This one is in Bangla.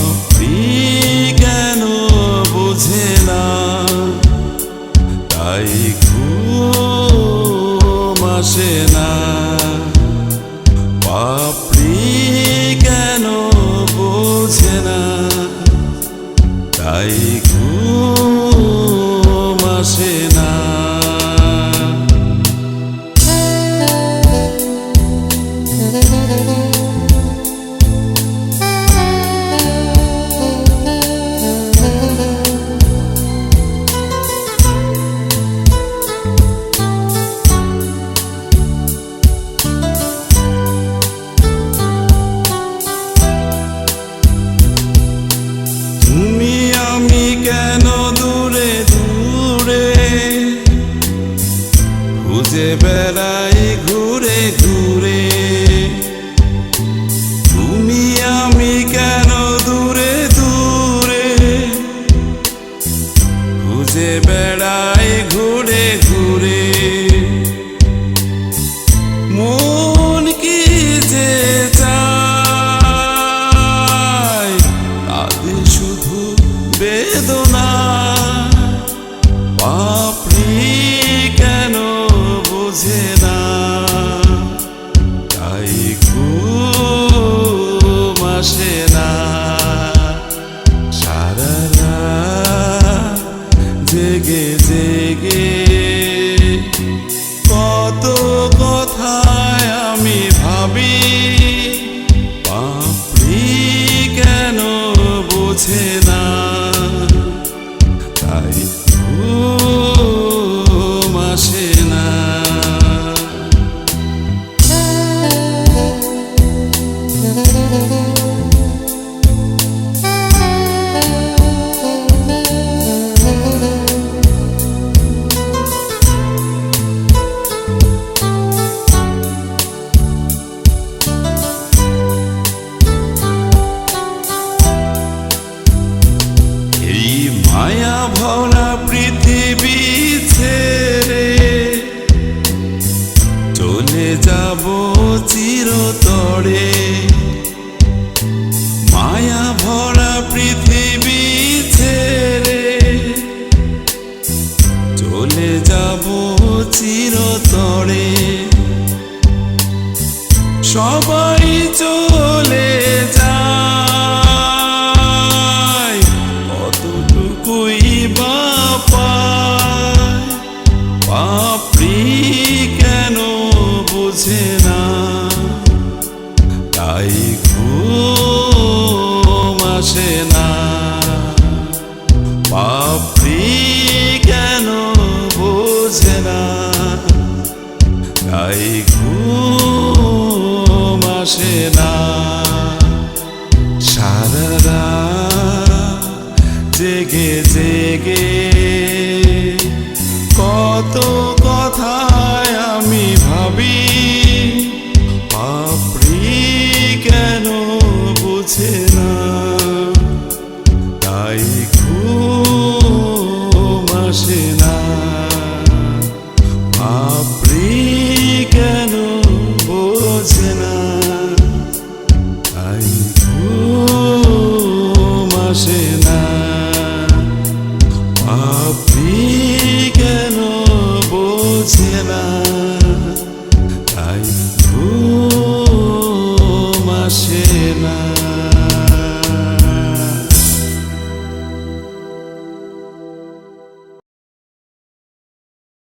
পাপি খুঁজে বেড়াই ঘুরে ঘুরে, তুমি আমি কেন দূরে দূরে? খুঁজে বেড়াই ঘুরে ঘুরে, মন কি যে চায়? শুধু বেদনা, পাপড়ি তাই ঘুম আসে না। সারা জেগে জেগে কত ভরা পৃথিবী ছেড়ে চলে যাব চিরতরে। মায়া ভরা পৃথিবী ছেড়ে চলে যাব চিরতরে। সবাই চলে যায়। আসে না। পাপড়ি কেন বোঝে না। তাই ঘুম আসে না। সারা জেগে জেগে কত কথায় আমি ভাবি পাপড়ি কেন বুঝে না। midnight